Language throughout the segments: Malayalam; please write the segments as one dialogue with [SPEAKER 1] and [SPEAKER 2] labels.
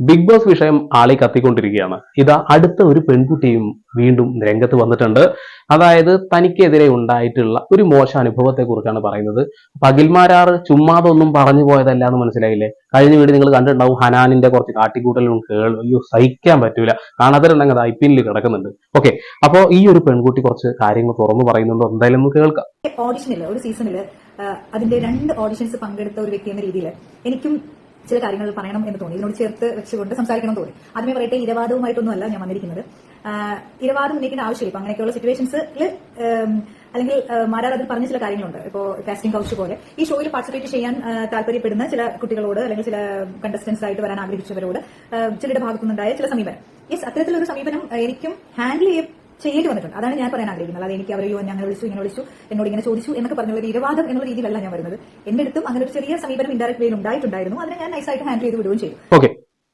[SPEAKER 1] ബിഗ് ബോസ് വിഷയം ആളി കത്തിക്കൊണ്ടിരിക്കുകയാണ്. ഇതാ അടുത്ത ഒരു പെൺകുട്ടിയും വീണ്ടും രംഗത്ത് വന്നിട്ടുണ്ട്. അതായത് തനിക്കെതിരെ ഉണ്ടായിട്ടുള്ള ഒരു മോശ അനുഭവത്തെ കുറിച്ചാണ് പറയുന്നത് പകിൽമാരാറ് ചുമ്മാതൊന്നും പറഞ്ഞു പോയതല്ല എന്ന് മനസ്സിലായില്ലേ? കഴിഞ്ഞ വീട് നിങ്ങൾ കണ്ടിട്ടുണ്ടാവും ഹനാനിന്റെ കുറച്ച് കാട്ടിക്കൂട്ടലും കേൾ അയ്യോ സഹിക്കാൻ പറ്റൂല. കാണാത്തരുണ്ടെങ്കിൽ അത് ഐ പി എല്ലിൽ കിടക്കുന്നുണ്ട്. ഓക്കെ അപ്പോ ഈ ഒരു പെൺകുട്ടി കുറച്ച് കാര്യങ്ങൾ തുറന്നു പറയുന്നുണ്ടോ. എന്തായാലും നമുക്ക് കേൾക്കാം.
[SPEAKER 2] ഓഡിഷനിൽ ഒരു സീസണിൽ അതിന്റെ രണ്ട് ഓഡിഷൻസ് പങ്കെടുത്ത ഒരു വ്യക്തി എന്ന രീതിയിൽ എനിക്കും ചില കാര്യങ്ങൾ പറയണം എന്ന് തോന്നി. ഇതിനോട് ചേർത്ത് വെച്ചുകൊണ്ട് സംസാരിക്കണം തോന്നി. ആദ്യമേ പറയട്ടെ ഇരവാദവുമായിട്ടൊന്നുമല്ല ഞാൻ വന്നിരിക്കുന്നത്. ഇരവാദം ഉന്നയിക്കേണ്ട ആവശ്യമില്ല. ഇപ്പൊ അങ്ങനെയൊക്കെയുള്ള സിറ്റുവേഷൻസിൽ അല്ലെങ്കിൽ മാരാർ അതിൽ പറഞ്ഞ ചില കാര്യങ്ങളുണ്ട്. ഇപ്പോ കാസ്റ്റിംഗ് കൗച്ച് പോലെ. ഈ ഷോയിൽ പാർട്ടിസിപ്പേറ്റ് ചെയ്യാൻ താല്പര്യപ്പെടുന്ന ചില കുട്ടികളോട് അല്ലെങ്കിൽ ചില കണ്ടസ്റ്റൻസ് ആയിട്ട് വരാൻ ആഗ്രഹിച്ചവരോട് ചിലരുടെ ഭാഗത്തുനിന്നുണ്ടായ ചില സമീപനം. യെസ് അത്തരത്തിലൊരു സമീപനം എനിക്കും ഹാൻഡിൽ ചെയ്യ ചെയ്യേണ്ടി വന്നിട്ടുണ്ട്. അതാണ് ഞാൻ പറയാൻ ആഗ്രഹിക്കുന്നത്. അത് എനിക്ക് അവരെയോ ഞങ്ങൾ വിളിച്ചു ഇങ്ങനെ വിളിച്ചു എന്നോട് ഇങ്ങനെ ചോദിച്ചു എന്നൊക്കെ പറഞ്ഞുള്ള ഒരു ഇരവാദം എന്നുള്ള രീതിയിലല്ല ഞാൻ വരുന്നത്. എന്റെ അടുത്തും അങ്ങനെ ഒരു ചെറിയ സമീപനം ഇൻഡയറക്ട് വേയിൽ ഉണ്ടായിട്ടുണ്ടായിരുന്നു. അതിനെ ഞാൻ നൈസായിട്ട് ഹാൻഡിൽ ചെയ്ത് വിടുകയും ചെയ്തു.
[SPEAKER 1] ഓക്കെ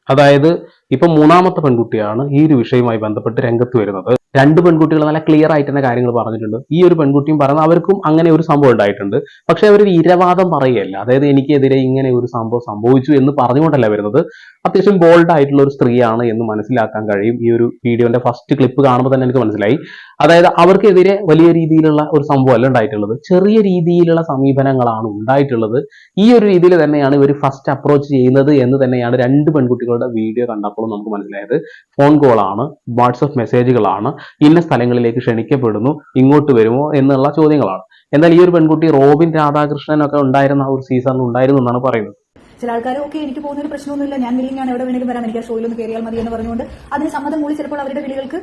[SPEAKER 1] അതായത് ഇപ്പൊ മൂന്നാമത്തെ പെൺകുട്ടിയാണ് ഈ ഒരു വിഷയവുമായി ബന്ധപ്പെട്ട് രംഗത്ത് വരുന്നത്. രണ്ട് പെൺകുട്ടികൾ നല്ല ക്ലിയർ ആയിട്ട് തന്നെ കാര്യങ്ങൾ പറഞ്ഞിട്ടുണ്ട്. ഈ ഒരു പെൺകുട്ടിയും പറയുന്നത് അവർക്കും അങ്ങനെ ഒരു സംഭവം ഉണ്ടായിട്ടുണ്ട്. പക്ഷെ അവർ ഇരവാദം പറയുകയല്ല. അതായത് എനിക്കെതിരെ ഇങ്ങനെ ഒരു സംഭവം സംഭവിച്ചു എന്ന് പറഞ്ഞുകൊണ്ടല്ല വരുന്നത്. അത്യാവശ്യം ബോൾഡ് ആയിട്ടുള്ള ഒരു സ്ത്രീയാണ് എന്ന് മനസ്സിലാക്കാൻ കഴിയും. ഈ ഒരു വീഡിയോന്റെ ഫസ്റ്റ് ക്ലിപ്പ് കാണുമ്പോൾ തന്നെ എനിക്ക് മനസ്സിലായി. അതായത് അവർക്കെതിരെ വലിയ രീതിയിലുള്ള ഒരു സംഭവം അല്ല ഉണ്ടായിട്ടുള്ളത്. ചെറിയ രീതിയിലുള്ള സമീപനങ്ങളാണ് ഉണ്ടായിട്ടുള്ളത്. ഈ ഒരു രീതിയിൽ തന്നെയാണ് ഇവർ ഫസ്റ്റ് അപ്രോച്ച് ചെയ്യുന്നത് എന്ന് തന്നെയാണ് രണ്ട് പെൺകുട്ടികളുടെ വീഡിയോ കണ്ടപ്പോൾ നമുക്ക് മനസ്സിലായത്. ഫോൺ കോളാണ് വാട്സപ്പ് മെസ്സേജുകളാണ് ഇന്ന സ്ഥലങ്ങളിലേക്ക് ക്ഷണിക്കപ്പെടുന്നു ഇങ്ങോട്ട് വരുമോ എന്നുള്ള ചോദ്യങ്ങളാണ്. എന്നാൽ ഈ ഒരു പെൺകുട്ടി റോബിൻ രാധാകൃഷ്ണൻ ഒക്കെ ഉണ്ടായിരുന്ന ആ ഒരു സീസണിൽ ഉണ്ടായിരുന്നു എന്നാണ് പറയുന്നത്.
[SPEAKER 2] ചില ആൾക്കാർ ഓക്കെ എനിക്ക് പോകുന്ന ഒരു പ്രശ്നമൊന്നുമില്ല. ഞാൻ വില്ലിംഗ് ആണ്. എവിടെ വേണമെങ്കിലും വരാം. എനിക്ക് ആ ഷോയിലൊന്ന് കയറിയാൽ മതി എന്ന് പറഞ്ഞുകൊണ്ട് അതിന് സമ്മതം മൂളി ചിലപ്പോൾ അവരുടെ വീടുകൾക്ക്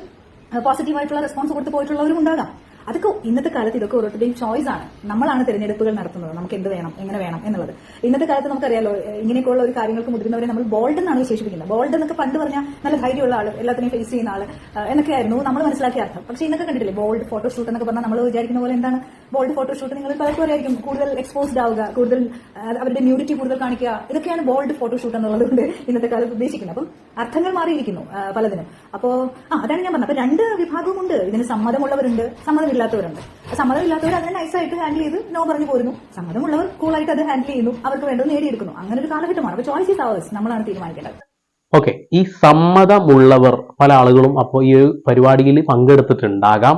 [SPEAKER 2] പോസിറ്റീവ് ആയിട്ടുള്ള റെസ്പോൺസ് കൊടുത്ത് പോയിട്ടുള്ളവരും ഉണ്ടാകാം. അതൊക്കെ ഇന്നത്തെ കാലത്ത് ഇതൊക്കെ ഓരോരുത്തരുടെയും ചോയ്സ് ആണ്. നമ്മളാണ് തിരഞ്ഞെടുപ്പുകൾ നടത്തുന്നത്. നമുക്ക് എന്ത് വേണം എങ്ങനെ വേണം എന്നുള്ളത്. ഇന്നത്തെ കാലത്ത് നമുക്കറിയാലോ ഇങ്ങനെയൊക്കെയുള്ള ഒരു കാര്യങ്ങൾക്ക് മുതിരുന്നവരെ നമ്മൾ ബോൾഡ് എന്നാണ് വിശേഷിപ്പിക്കുന്നത്. ബോൾഡ് എന്നൊക്കെ പണ്ട് പറഞ്ഞാൽ നല്ല ധൈര്യമുള്ള ആൾ എല്ലാത്തിനെയും ഫേസ് ചെയ്യുന്ന ആൾ എന്നൊക്കെ എന്നൊക്കെയായിരുന്നു നമ്മൾ മനസ്സിലാക്കിയ അർത്ഥം. പക്ഷെ ഇന്നൊക്കെ കണ്ടിട്ടില്ലേ ബോൾഡ് ഫോട്ടോഷൂട്ട് എന്നൊക്കെ പറഞ്ഞാൽ നമ്മൾ വിചാരിക്കുന്ന പോലെ എന്താണ്? ബോൾഡ് ഫോട്ടോഷൂട്ട് നിങ്ങൾ പലർക്കും അറിയായിരിക്കും. കൂടുതൽ എക്സ്പോസ്ഡ് ആവുക കൂടുതൽ അവരുടെ ന്യൂഡിറ്റി കൂടുതൽ കാണിക്കുക ഇതൊക്കെയാണ് ബോൾഡ് ഫോട്ടോഷൂട്ട് എന്നുള്ളത് കൊണ്ട് ഇന്നത്തെ കാലത്ത് ഉദ്ദേശിക്കുന്നത്. അപ്പം അർത്ഥങ്ങൾ മാറിയിരിക്കുന്നു പലതിനും. അപ്പോ ആ അതാണ് ഞാൻ പറഞ്ഞത്. അപ്പൊ രണ്ട് വിഭാഗമുണ്ട് ഇതിന് സമ്മതമുള്ളവരുണ്ട് സമ്മതമില്ലാത്തവരുണ്ട്. സമ്മതമില്ലാത്തവർ അതിനെ നൈസായിട്ട് ഹാൻഡിൽ ചെയ്ത് നോ പറഞ്ഞു പോരുന്നു. സമ്മതമുള്ളവർ കൂളായിട്ട് അത് ഹാൻഡിൽ ചെയ്യുന്നു. അവർക്ക് വേണ്ടത് നേടിയെടുക്കുന്നു. അങ്ങനെ ഒരു കാലഘട്ടമാണ്. അപ്പൊ ചോയ്സ് ഈസ് അവേഴ്സ് നമ്മളാണ് തീരുമാനിക്കേണ്ടത്.
[SPEAKER 1] ഓക്കെ ഈ സമ്മതമുള്ളവർ പല ആളുകളും അപ്പോൾ ഈ ഒരു പരിപാടിയിൽ പങ്കെടുത്തിട്ടുണ്ടാകാം.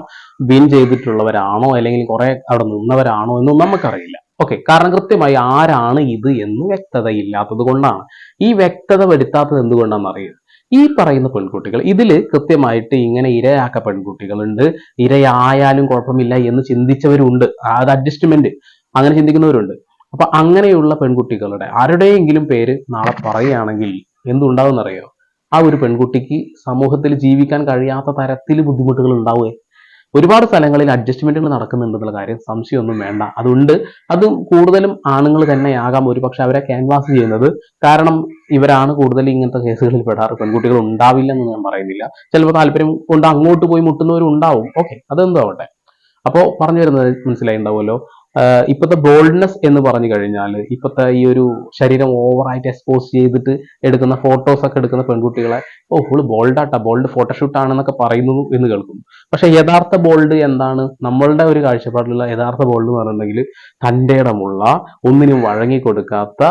[SPEAKER 1] വിൻ ചെയ്തിട്ടുള്ളവരാണോ അല്ലെങ്കിൽ കുറെ അവിടെ നിന്നവരാണോ എന്നും നമുക്കറിയില്ല. ഓക്കെ കാരണം കൃത്യമായി ആരാണ് ഇത് എന്ന് വ്യക്തതയില്ലാത്തത് കൊണ്ടാണ്. ഈ വ്യക്തത വരുത്താത്തത് എന്തുകൊണ്ടാണെന്ന് അറിയുക ഈ പറയുന്ന പെൺകുട്ടികൾ ഇതിൽ കൃത്യമായിട്ട് ഇങ്ങനെ ഇരയാക്ക പെൺകുട്ടികളുണ്ട്. ഇരയായാലും കുഴപ്പമില്ല എന്ന് ചിന്തിച്ചവരുണ്ട്. അത് അഡ്ജസ്റ്റ്മെന്റ് അങ്ങനെ ചിന്തിക്കുന്നവരുണ്ട്. അപ്പൊ അങ്ങനെയുള്ള പെൺകുട്ടികളുടെ ആരുടെയെങ്കിലും പേര് നാളെ പറയുകയാണെങ്കിൽ എന്തുണ്ടാവും എന്നറിയോ ആ ഒരു പെൺകുട്ടിക്ക് സമൂഹത്തിൽ ജീവിക്കാൻ കഴിയാത്ത തരത്തിൽ ബുദ്ധിമുട്ടുകൾ ഉണ്ടാവുകയെ ഒരുപാട് സ്ഥലങ്ങളിൽ അഡ്ജസ്റ്റ്മെന്റുകൾ നടക്കുന്നുണ്ടെന്നുള്ള കാര്യം സംശയമൊന്നും വേണ്ട. അതുണ്ട്. അത് കൂടുതലും ആണുങ്ങൾ തന്നെയാകാം ഒരുപക്ഷെ അവരെ ക്യാൻവാസ് ചെയ്യുന്നത്. കാരണം ഇവരാണ് കൂടുതൽ ഇങ്ങനത്തെ കേസുകളിൽ പെടാറ്. പെൺകുട്ടികൾ ഉണ്ടാവില്ല എന്ന് ഞാൻ പറയുന്നില്ല. ചിലപ്പോൾ താല്പര്യം കൊണ്ട് അങ്ങോട്ട് പോയി മുട്ടുന്നവരും ഉണ്ടാവും. ഓക്കെ അതെന്തോ ആവട്ടെ. അപ്പോൾ പറഞ്ഞു വരുന്നത് മനസ്സിലായി ഉണ്ടാവുമല്ലോ. ഇപ്പോഴത്തെ ബോൾഡ്നെസ് എന്ന് പറഞ്ഞു കഴിഞ്ഞാൽ ഇപ്പോഴത്തെ ഈ ഒരു ശരീരം ഓവറായിട്ട് എക്സ്പോസ് ചെയ്തിട്ട് എടുക്കുന്ന ഫോട്ടോസ് ഒക്കെ എടുക്കുന്ന പെൺകുട്ടികളെ ഓ ഫുൾ ബോൾഡാട്ടാ ബോൾഡ് ഫോട്ടോഷൂട്ട് ആണെന്നൊക്കെ പറയുന്നു എന്ന് കേൾക്കുന്നു. പക്ഷെ യഥാർത്ഥ ബോൾഡ് എന്താണ്? നമ്മളുടെ ഒരു കാഴ്ചപ്പാടിലുള്ള യഥാർത്ഥ ബോൾഡ് എന്ന് പറഞ്ഞിട്ടുണ്ടെങ്കിൽ തന്റെ ഇടമുള്ള ഒന്നിനും വഴങ്ങി കൊടുക്കാത്ത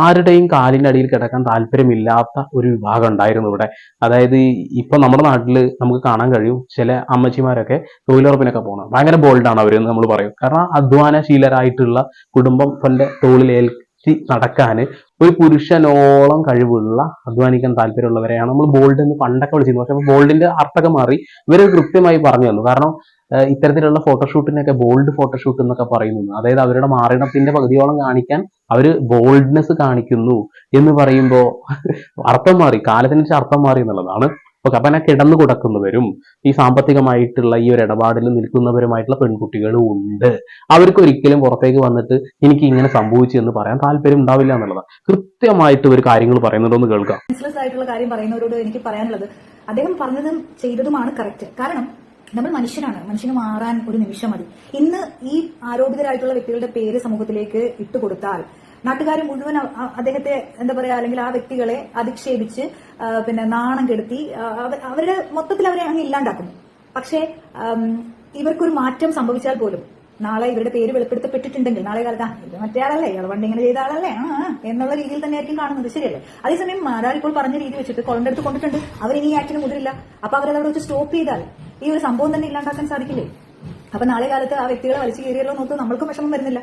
[SPEAKER 1] ആരുടെയും കാലിന്റെ അടിയിൽ കിടക്കാൻ താല്പര്യമില്ലാത്ത ഒരു വിഭാഗം ഉണ്ടായിരുന്നു ഇവിടെ. അതായത് ഇപ്പം നമ്മുടെ നാട്ടിൽ നമുക്ക് കാണാൻ കഴിയും ചില അമ്മച്ചിമാരൊക്കെ തൊഴിലുറപ്പിനൊക്കെ പോകണം ഭയങ്കര ബോൾഡാണ് അവരെന്ന് നമ്മൾ പറയും. കാരണം അധ്വാനശീലരായിട്ടുള്ള കുടുംബം തന്റെ തോളിലേൽക്കി നടക്കാൻ ഒരു പുരുഷനോളം കഴിവുള്ള അധ്വാനിക്കാൻ താല്പര്യമുള്ളവരെയാണ് നമ്മൾ ബോൾഡ് എന്ന് പണ്ടൊക്കെ വിളിച്ചിരുന്നു പക്ഷെ ബോൾഡിന്റെ അർത്ഥമൊക്കെ മാറി. ഇവർ കൃത്യമായി പറഞ്ഞു തന്നു. കാരണം ഇത്തരത്തിലുള്ള ഫോട്ടോഷൂട്ടിനൊക്കെ ബോൾഡ് ഫോട്ടോഷൂട്ട് എന്നൊക്കെ പറയുന്നു അതായത് അവരുടെ മാറിടത്തിന്റെ പകുതിയോളം കാണിക്കാൻ അവർ ബോൾഡ്നെസ് കാണിക്കുന്നു എന്ന് പറയുമ്പോൾ അർത്ഥം മാറി കാലത്തിനനുസരിച്ച് അർത്ഥം മാറി എന്നുള്ളതാണ് അപ്പൊ എന്നെ കിടന്നു കൊടുക്കുന്നവരും ഈ സാമ്പത്തികമായിട്ടുള്ള ഈ ഒരു ഇടപാടിൽ നിൽക്കുന്നവരുമായിട്ടുള്ള പെൺകുട്ടികളും ഉണ്ട്. അവർക്ക് ഒരിക്കലും പുറത്തേക്ക് വന്നിട്ട് എനിക്ക് ഇങ്ങനെ സംഭവിച്ചു എന്ന് പറയാൻ താല്പര്യം ഉണ്ടാവില്ല എന്നുള്ളതാണ് കൃത്യമായിട്ട് ഒരു കാര്യങ്ങൾ പറയുന്നുണ്ടോന്ന് കേൾക്കാം.
[SPEAKER 2] ആയിട്ടുള്ള കാര്യം പറയുന്നവരോട് എനിക്ക് പറയാനുള്ളത് അദ്ദേഹം പറഞ്ഞതും ചെയ്തതുമാണ് കറക്റ്റ് കാരണം നമ്മൾ മനുഷ്യനാണ്. മനുഷ്യന് മാറാൻ ഒരു നിമിഷം മതി. ഇന്ന് ഈ ആരോപിതരായിട്ടുള്ള വ്യക്തികളുടെ പേര് സമൂഹത്തിലേക്ക് ഇട്ടുകൊടുത്താൽ നാട്ടുകാർ മുഴുവൻ അദ്ദേഹത്തെ എന്താ പറയാ അല്ലെങ്കിൽ ആ വ്യക്തികളെ അധിക്ഷേപിച്ച് പിന്നെ നാണം കെടുത്തി അവരെ അവരുടെ മൊത്തത്തിൽ അവരെ അങ്ങ് ഇല്ലാണ്ടാക്കുന്നു. പക്ഷേ ഇവർക്കൊരു മാറ്റം സംഭവിച്ചാൽ പോലും നാളെ ഇവരുടെ പേര് വെളിപ്പെടുത്തപ്പെട്ടിട്ടുണ്ടെങ്കിൽ നാളെ കാലത്ത് ഇത് മറ്റേ ആളല്ലേ ഇയാൾ ഇങ്ങനെ ചെയ്ത ആളല്ലേ ആ എന്നുള്ള രീതിയിൽ തന്നെ ആയിരിക്കും കാണുന്നത്. ശരിയല്ലേ? അതേസമയം മാരാൾ ഇപ്പോൾ പറഞ്ഞ രീതി വെച്ചിട്ട് കൊണ്ടെടുത്ത് കൊണ്ടിട്ടുണ്ട്. അവർ ഇനി ഈ ആക്ടിന് മുതിരില്ല. അപ്പൊ അവരതവിടെ വെച്ച് സ്റ്റോപ്പ് ചെയ്താൽ ഈ ഒരു സംഭവം തന്നെ ഇല്ലാണ്ടാക്കാൻ സാധിക്കില്ലേ? അപ്പൊ നാളെ കാലത്ത് ആ വ്യക്തികളെ വലിച്ചു കയറിയല്ലോ നോക്ക് നമ്മൾക്കും വിഷമം വരുന്നില്ല.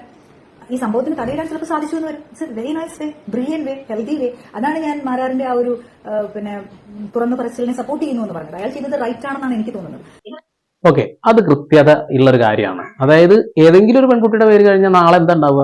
[SPEAKER 2] ഈ സംഭവത്തിന് തടയിടാൻ ചിലപ്പോൾ സാധിച്ചു എന്ന് വരും. It's very nice way brilliant way healthy way അതാണ് ഞാൻ മാരാറിന്റെ ആ ഒരു പിന്നെ തുറന്നു പറച്ചിലിനെ സപ്പോർട്ട് ചെയ്യുന്നു എന്ന് പറഞ്ഞത്. അയാൾ ചെയ്തത് റൈറ്റ് ആണെന്നാണ് എനിക്ക് തോന്നുന്നത്.
[SPEAKER 1] ഓക്കെ അത് കൃത്യത ഉള്ളൊരു കാര്യമാണ്. അതായത് ഏതെങ്കിലും ഒരു പെൺകുട്ടിയുടെ പേര് കഴിഞ്ഞാൽ നാളെ എന്താ ഉണ്ടാവുക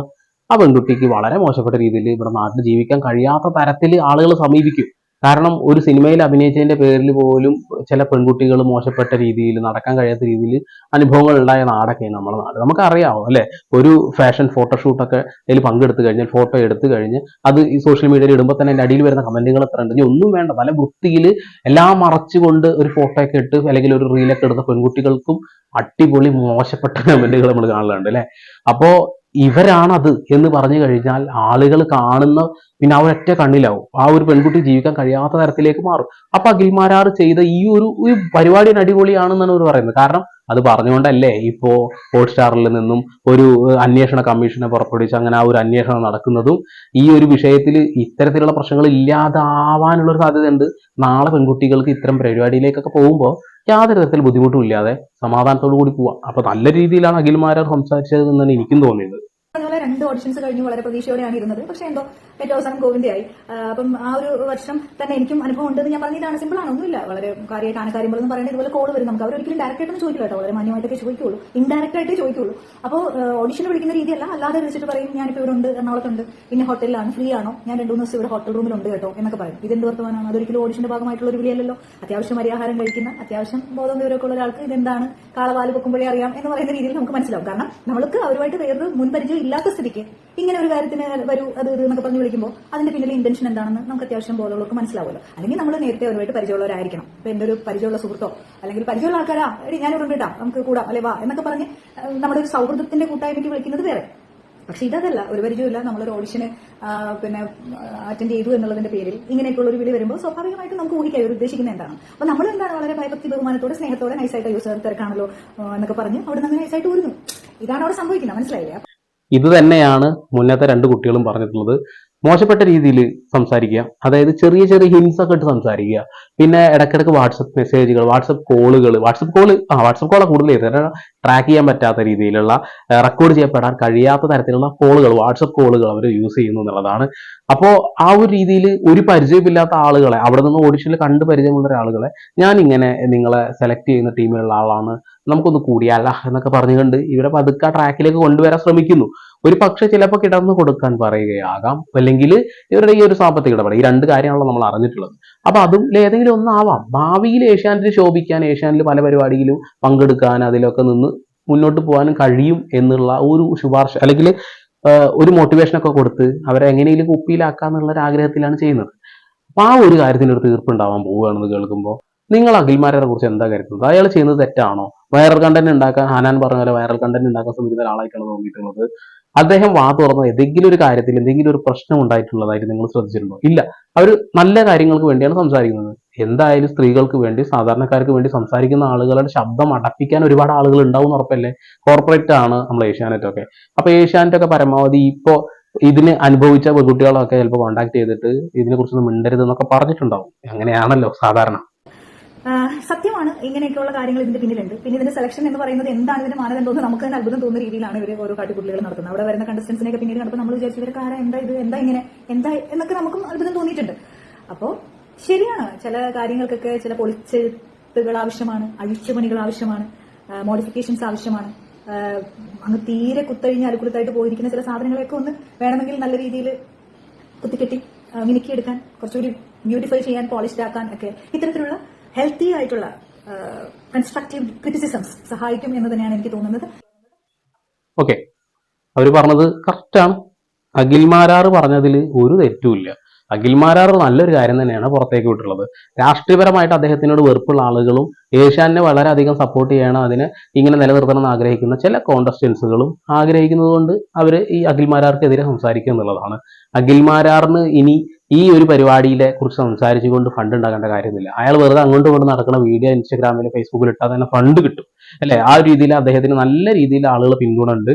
[SPEAKER 1] ആ പെൺകുട്ടിക്ക് വളരെ മോശപ്പെട്ട രീതിയിൽ ഇവിടെ നാട്ടിൽ ജീവിക്കാൻ കഴിയാത്ത തരത്തിൽ ആളുകൾ സമീപിക്കും. കാരണം ഒരു സിനിമയിൽ അഭിനയിച്ചതിന്റെ പേരിൽ പോലും ചില പെൺകുട്ടികൾ മോശപ്പെട്ട രീതിയിൽ നടക്കാൻ കഴിയാത്ത രീതിയിൽ അനുഭവങ്ങൾ ഉണ്ടായ നാടൊക്കെയാണ് നമ്മുടെ നാട്. നമുക്കറിയാമോ അല്ലെ? ഒരു ഫാഷൻ ഫോട്ടോഷൂട്ടൊക്കെ അതിൽ പങ്കെടുത്തു കഴിഞ്ഞാൽ ഫോട്ടോ എടുത്തു കഴിഞ്ഞ് അത് ഈ സോഷ്യൽ മീഡിയയിൽ ഇടുമ്പോൾ തന്നെ അതിന്റെ അടിയിൽ വരുന്ന കമന്റുകൾ എത്ര ഉണ്ട്. ഒന്നും വേണ്ട. നല്ല വൃത്തിയിൽ എല്ലാം മറച്ചുകൊണ്ട് ഒരു ഫോട്ടോ ഒക്കെ ഇട്ട് അല്ലെങ്കിൽ ഒരു റീലൊക്കെ എടുത്ത പെൺകുട്ടികൾക്കും അടിപൊളി മോശപ്പെട്ട കമന്റുകൾ നമ്മൾ കാണലുണ്ട് അല്ലെ? അപ്പോ ഇവരാണത് എന്ന് പറഞ്ഞു കഴിഞ്ഞാൽ ആളുകൾ കാണുന്ന പിന്നെ ആ ഒരൊറ്റ കണ്ണിലാവും. ആ ഒരു പെൺകുട്ടി ജീവിക്കാൻ കഴിയാത്ത തരത്തിലേക്ക് മാറും. അപ്പൊ അഖിൽമാരാർ ചെയ്ത ഈ ഒരു ഒരു പരിപാടി അടിപൊളിയാണെന്നാണ് അവർ പറയുന്നത്. കാരണം അത് പറഞ്ഞുകൊണ്ടല്ലേ ഇപ്പോ ഹോട്ട്സ്റ്റാറിൽ നിന്നും ഒരു അന്വേഷണ കമ്മീഷനെ പുറപ്പെടുവിച്ച് അങ്ങനെ ആ ഒരു അന്വേഷണം നടക്കുന്നതും ഈ ഒരു വിഷയത്തിൽ ഇത്തരത്തിലുള്ള പ്രശ്നങ്ങൾ ഇല്ലാതാവാനുള്ള ഒരു സാധ്യതയുണ്ട്. നാളെ പെൺകുട്ടികൾക്ക് ഇത്തരം പരിപാടിയിലേക്കൊക്കെ പോകുമ്പോൾ യാതൊരു തരത്തിൽ ബുദ്ധിമുട്ടും ഇല്ലാതെ സമാധാനത്തോടു കൂടി പോവാം. അപ്പൊ നല്ല രീതിയിലാണ് അഖിൽമാരാർ സംസാരിച്ചത് എന്നാണ് എനിക്കും തോന്നിയത്.
[SPEAKER 2] അതുപോലെ രണ്ട് ഓഡിഷൻസ് കഴിഞ്ഞ് വളരെ പ്രതീക്ഷയോടെയാണ് ഇരുന്നത്. പക്ഷെ എന്തോ ഏറ്റവും അവസാനം ഗോവിന്ദയായി ആയി അപ്പം ആ ഒരു വർഷം തന്നെ എനിക്കും അനുഭവം ഉണ്ടെന്ന് ഞാൻ പറഞ്ഞതാണ് സിമ്പിൾ ആണ് ഒന്നുമില്ല. വളരെ കാര്യമായിട്ട് എന്ന് പറയുന്നത് ഇതുപോലെ കോൾ വരും. നമുക്ക് അവരൊരിക്കലും ഡയറക്റ്റ് ആയിട്ടൊന്നും ചോദിക്കില്ല കേട്ടോ. വളരെ മാന്യമായിട്ടൊക്കെ ചോദിക്കുള്ളൂ. ഇൻഡയറക്റ്റ് ആയിട്ട് ചോദിക്കുള്ളൂ. അപ്പോൾ ഓഡിഷൻ വിളിക്കുന്ന രീതിയല്ല. അല്ലാതെ വിളിച്ചിട്ട് പറയും ഞാനിപ്പോൾ ഇവിടെ ഉണ്ട് എറണാകുളത്തുണ്ട് പിന്നെ ഹോട്ടലിലാണ് ഫ്രീ ആണോ? ഞാൻ രണ്ടു മൂന്ന് ദിവസം ഇവിടെ ഹോട്ടൽ റൂമിലുണ്ട് കേട്ടോ എന്നൊക്കെ പറയും. ഇതെന്ത് വർത്തമാനമാണ് അതൊരിക്കലും ഓഡിഷന്റെ ഭാഗമായിട്ടുള്ള ഒരു വിളിയല്ലോ അത്യാവശ്യം അരിയാഹാരം കഴിക്കുന്ന അത്യാവശ്യം ബോധം വിവരമൊക്കെ ഉള്ള ഒരാൾക്ക് ഇതെന്താണ്? കാളവാൽ പൊക്കുമ്പോഴേ അറിയാം എന്ന് പറയുന്ന രീതിയിൽ നമുക്ക് മനസ്സിലാവും. കാരണം നമ്മൾക്ക് അവരുമായിട്ട് വേറൊരു മുൻപരിചയം ഇല്ലാത്ത സ്ഥിതിക്ക് ഇങ്ങനെ ഒരു കാര്യത്തിന് വരൂ അത് എന്നൊക്കെ പറഞ്ഞ് വിളിക്കുമ്പോൾ അതിന്റെ പിന്നിലെ ഇന്റൻഷൻ എന്താണെന്ന് നമുക്ക് അത്യാവശ്യം ബോധമുള്ളവർക്ക് മനസ്സിലാവുമല്ലോ. അല്ലെങ്കിൽ നമ്മൾ നേരത്തെ അവരുമായിട്ട് പരിചയമുള്ളവരായിരിക്കണം. ഇപ്പൊ എന്റെ ഒരു പരിചയമുള്ള സുഹൃത്തോ അല്ലെങ്കിൽ പരിചയമുള്ള ആൾക്കാരാ എടി ഞാൻ ഇവിടെ കേട്ടാ നമുക്ക് കൂടാം അല്ലെ വാ എന്നൊക്കെ പറഞ്ഞ് നമ്മുടെ ഒരു സൗഹൃദത്തിന്റെ കൂട്ടായ്മയ്ക്ക് വിളിക്കുന്നത് വേറെ. പക്ഷെ ഇതല്ല ഒരു പരിചയമില്ല നമ്മളൊരു ഓഡിഷന് പിന്നെ അറ്റൻഡ് ചെയ്തു എന്നുള്ളതിന്റെ പേരിൽ ഇങ്ങനെയൊക്കെയുള്ള ഒരു വിളി വരുമ്പോൾ സ്വാഭാവികമായിട്ടും നമുക്ക് ഊഹിക്കാം ഇവർ ഉദ്ദേശിക്കുന്നത് എന്താണ്? അപ്പൊ നമ്മൾ എന്താണ് വളരെ ഭയഭക്തി ബഹുമാനത്തോടെ സ്നേഹത്തോടെ നൈസായിട്ട് യൂസ് തിരക്കാണല്ലോ എന്നൊക്കെ പറഞ്ഞ് അവിടെ നിന്ന് നൈസായിട്ട് ഊരുന്നു. ഇതാണ് അവിടെ സംഭവിക്കുന്നത് മനസ്സിലായില്ലേ?
[SPEAKER 1] ഇത് തന്നെയാണ് മുന്നത്തെ രണ്ട് കുട്ടികളും പറഞ്ഞിട്ടുള്ളത്. മോശപ്പെട്ട രീതിയിൽ സംസാരിക്കുക. അതായത് ചെറിയ ചെറിയ ഹിൻസ് ഒക്കെ ഇട്ട് സംസാരിക്കുക. പിന്നെ ഇടയ്ക്കിടയ്ക്ക് വാട്സപ്പ് മെസ്സേജുകൾ വാട്സപ്പ് കോളുകൾ വാട്സപ്പ് കോൾ ആ വാട്സപ്പ് കോളാണ് കൂടുതൽ ചെയ്തത്. ട്രാക്ക് ചെയ്യാൻ പറ്റാത്ത രീതിയിലുള്ള റെക്കോർഡ് ചെയ്യപ്പെടാൻ കഴിയാത്ത തരത്തിലുള്ള കോളുകൾ വാട്സപ്പ് കോളുകൾ അവർ യൂസ് ചെയ്യുന്നു എന്നുള്ളതാണ്. അപ്പോൾ ആ ഒരു രീതിയിൽ ഒരു പരിചയമില്ലാത്ത ആളുകളെ അവിടെ നിന്ന് ഓഡിഷനിൽ കണ്ട് പരിചയമുള്ള ഒരാളുകളെ ഞാൻ ഇങ്ങനെ നിങ്ങളെ സെലക്ട് ചെയ്യുന്ന ടീമിലുള്ള ആളാണ് നമുക്കൊന്ന് കൂടിയാല എന്നൊക്കെ പറഞ്ഞുകൊണ്ട് ഇവരെ പതുക്കെ ആ ട്രാക്കിലേക്ക് കൊണ്ടുവരാൻ ശ്രമിക്കുന്നു. ഒരു പക്ഷെ ചിലപ്പോൾ കിടന്നു കൊടുക്കാൻ പറയുകയാകാം. അല്ലെങ്കിൽ ഇവരുടെ ഈ ഒരു സാമ്പത്തിക ഇടപെടൽ ഈ രണ്ട് കാര്യങ്ങളാണ് നമ്മൾ അറിഞ്ഞിട്ടുള്ളത്. അപ്പൊ അതും ഏതെങ്കിലും ഒന്നാവാം. ഭാവിയിൽ ഏഷ്യാനിൽ ശോഭിക്കാൻ ഏഷ്യാനിൽ പല പരിപാടിയിലും പങ്കെടുക്കാൻ അതിലൊക്കെ നിന്ന് മുന്നോട്ട് പോകാനും കഴിയും എന്നുള്ള ഒരു ശുപാർശ അല്ലെങ്കിൽ ഒരു മോട്ടിവേഷനൊക്കെ കൊടുത്ത് അവരെ എങ്ങനെയെങ്കിലും കുപ്പിയിലാക്കാന്നുള്ള ഒരു ആഗ്രഹത്തിലാണ് ചെയ്യുന്നത്. അപ്പൊ ആ ഒരു കാര്യത്തിന് ഒരു തീർപ്പുണ്ടാവാൻ പോവുകയാണെന്ന് കേൾക്കുമ്പോൾ നിങ്ങൾ അഖിൽമാരെ കുറിച്ച് എന്താ കരുതുന്നത്? അയാൾ ചെയ്യുന്നത് തെറ്റാണോ? വൈറൽ കണ്ടന്റ് ഉണ്ടാക്കാൻ ഹാനാൻ പറഞ്ഞ പോലെ വൈറൽ കണ്ടന്റ് ഉണ്ടാക്കാൻ ശ്രമിക്കുന്ന ഒരാളായിട്ടാണ് തോന്നിയിട്ടുള്ളത്. അദ്ദേഹം വാ തുറന്ന് ഏതെങ്കിലും ഒരു കാര്യത്തിൽ എന്തെങ്കിലും ഒരു പ്രശ്നം ഉണ്ടായിട്ടുള്ളതായിട്ട് നിങ്ങൾ ശ്രദ്ധിച്ചിട്ടുണ്ടോ? ഇല്ല. അവർ നല്ല കാര്യങ്ങൾക്ക് വേണ്ടിയാണ് സംസാരിക്കുന്നത്. എന്തായാലും സ്ത്രീകൾക്ക് വേണ്ടി സാധാരണക്കാർക്ക് വേണ്ടി സംസാരിക്കുന്ന ആളുകളുടെ ശബ്ദം അടപ്പിക്കാൻ ഒരുപാട് ആളുകൾ ഉണ്ടാവും ഉറപ്പല്ലേ? കോർപ്പറേറ്റ് ആണ് നമ്മൾ ഏഷ്യാനെറ്റ് ഒക്കെ. അപ്പൊ ഏഷ്യാനെറ്റ് ഒക്കെ പരമാവധി ഇപ്പോ ഇതിന് അനുഭവിച്ച പെൺകുട്ടികളൊക്കെ ചിലപ്പോൾ കോണ്ടാക്ട് ചെയ്തിട്ട് ഇതിനെ കുറിച്ചൊന്നും മിണ്ടരുത് എന്നൊക്കെ പറഞ്ഞിട്ടുണ്ടാവും. അങ്ങനെയാണല്ലോ സാധാരണ.
[SPEAKER 2] സത്യമാണ്. ഇങ്ങനെയൊക്കെയുള്ള കാര്യങ്ങൾ ഇതിന്റെ പിന്നിലുണ്ട്. പിന്നെ ഇതിന്റെ സെലക്ഷൻ എന്ന് പറയുന്നത് എന്താണ് ഇതിന്റെ മാനദണ്ഡം എന്ന് നമുക്ക് തന്നെ അത്ഭുതം തോന്നുന്ന രീതിയിലാണ് ഇവർ ഓരോ കാട്ടിക്കുട്ടികൾ നടത്തുന്നത്. അവിടെ വരുന്ന കണ്ടസ്റ്റൻസിനെയൊക്കെ പിന്നീട് നടത്തും. നമ്മൾ വിചാരിച്ചു ഇവർക്ക് ആരാ എന്താ ഇത് എന്താ ഇങ്ങനെ എന്താ എന്നൊക്കെ നമുക്കും അത്ഭുതം തോന്നിയിട്ടുണ്ട്. അപ്പോൾ ശരിയാണ്. ചില കാര്യങ്ങൾക്കൊക്കെ ചില പൊളിച്ചെഴുത്തുകൾ ആവശ്യമാണ് അഴിച്ചുപണികൾ ആവശ്യമാണ് മോഡിഫിക്കേഷൻസ് ആവശ്യമാണ്. അങ്ങ് തീരെ കുത്തഴിഞ്ഞ് അലുക്കുലത്തായിട്ട് പോയിരിക്കുന്ന ചില സാധനങ്ങളെയൊക്കെ ഒന്ന് വേണമെങ്കിൽ നല്ല രീതിയിൽ കുത്തിക്കെട്ടി മിനുക്കിയെടുക്കാൻ കുറച്ചുകൂടി ബ്യൂട്ടിഫൈ ചെയ്യാൻ പോളിഷ്ഡ് ആക്കാൻ ഒക്കെ ഇത്തരത്തിലുള്ള ഹെൽത്തി ആയിട്ടുള്ള കൺസ്ട്രക്റ്റീവ് ക്രിറ്റിസിസംസ് സഹായിക്കും എന്ന് തന്നെയാണ് എനിക്ക് തോന്നുന്നത്.
[SPEAKER 1] ഓക്കെ. അവർ പറഞ്ഞത് കറക്റ്റാണ് അഖിൽമാരാർ പറഞ്ഞതിൽ ഒരു തെറ്റുമില്ല അഖിൽമാരാർ നല്ലൊരു കാര്യം തന്നെയാണ് പുറത്തേക്ക് വിട്ടുള്ളത് രാഷ്ട്രീയപരമായിട്ട് അദ്ദേഹത്തിനോട് വെറുപ്പുള്ള ആളുകളും ഏഷ്യാനെ വളരെയധികം സപ്പോർട്ട് ചെയ്യണം അതിനെ ഇങ്ങനെ നിലനിർത്തണം എന്ന് ആഗ്രഹിക്കുന്ന ചില കോണ്ടസ്റ്റൻസുകളും ആഗ്രഹിക്കുന്നത് കൊണ്ട് അവർ ഈ അഖിൽമാരാർക്കെതിരെ സംസാരിക്കുക എന്നുള്ളതാണ്. അഖിൽമാരാറിന് ഇനി ഈ ഒരു പരിപാടിയിലെ കുറിച്ച് സംസാരിച്ചുകൊണ്ട് ഫണ്ട് ഉണ്ടാക്കേണ്ട കാര്യമൊന്നുമില്ല. അയാൾ വെറുതെ അങ്ങോട്ടും ഇങ്ങോട്ടും നടക്കുന്ന വീഡിയോ ഇൻസ്റ്റാഗ്രാമിൽ ഫേസ്ബുക്കിൽ ഇട്ടാൽ തന്നെ ഫണ്ട് കിട്ടും. അല്ലെ? ആ ഒരു രീതിയിൽ അദ്ദേഹത്തിന് നല്ല രീതിയിൽ ആളുകൾ പിന്തുണ ഉണ്ട്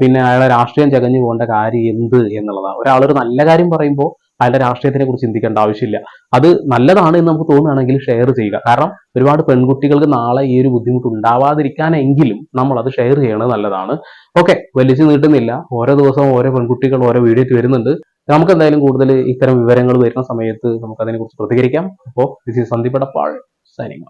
[SPEAKER 1] പിന്നെ അയാളെ രാഷ്ട്രീയം ചകഞ്ഞു പോകേണ്ട കാര്യം എന്ത് എന്നുള്ളതാണ് ഒരാളൊരു നല്ല കാര്യം പറയുമ്പോൾ അയാളുടെ രാഷ്ട്രീയത്തിനെ കുറിച്ച് ചിന്തിക്കേണ്ട ആവശ്യമില്ല. അത് നല്ലതാണ് എന്ന് നമുക്ക് തോന്നുകയാണെങ്കിൽ ഷെയർ ചെയ്യുക. കാരണം ഒരുപാട് പെൺകുട്ടികൾക്ക് നാളെ ഈ ഒരു ബുദ്ധിമുട്ട് ഉണ്ടാവാതിരിക്കാനെങ്കിലും നമ്മൾ അത് ഷെയർ ചെയ്യണത് നല്ലതാണ്. ഓക്കെ വലിച്ചു നീട്ടുന്നില്ല. ഓരോ ദിവസവും ഓരോ പെൺകുട്ടികൾ ഓരോ വീഡിയോയ്ക്ക് വരുന്നുണ്ട്. നമുക്ക് എന്തായാലും കൂടുതൽ ഇത്തരം വിവരങ്ങൾ വരുന്ന സമയത്ത് നമുക്ക് അതിനെക്കുറിച്ച് പ്രതികരിക്കാം അപ്പോൾ this is Sandeep Edappal signing